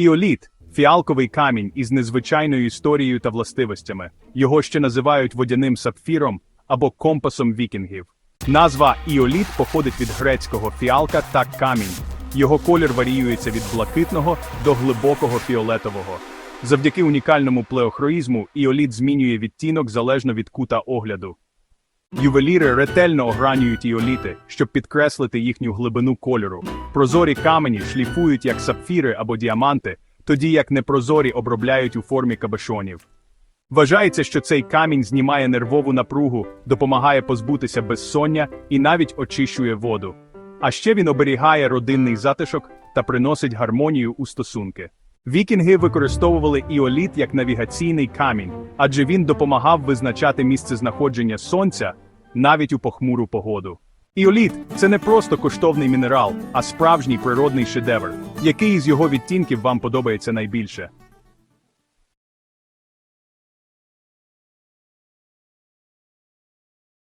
Іоліт фіалковий камінь із незвичайною історією та властивостями. Його ще називають водяним сапфіром або компасом вікінгів. Назва іоліт походить від грецького фіалка та камінь. Його колір варіюється від блакитного до глибокого фіолетового. Завдяки унікальному плеохроїзму іоліт змінює відтінок залежно від кута огляду. Ювеліри ретельно огранюють іоліти, щоб підкреслити їхню глибину кольору. Прозорі камені шліфують як сапфіри або діаманти, тоді як непрозорі обробляють у формі кабешонів. Вважається, що цей камінь знімає нервову напругу, допомагає позбутися безсоння і навіть очищує воду. А ще він оберігає родинний затишок та приносить гармонію у стосунки. Вікінги використовували іоліт як навігаційний камінь, адже він допомагав визначати місце знаходження сонця навіть у похмуру погоду. Іоліт це не просто коштовний мінерал, а справжній природний шедевр. Який із його відтінків вам подобається найбільше?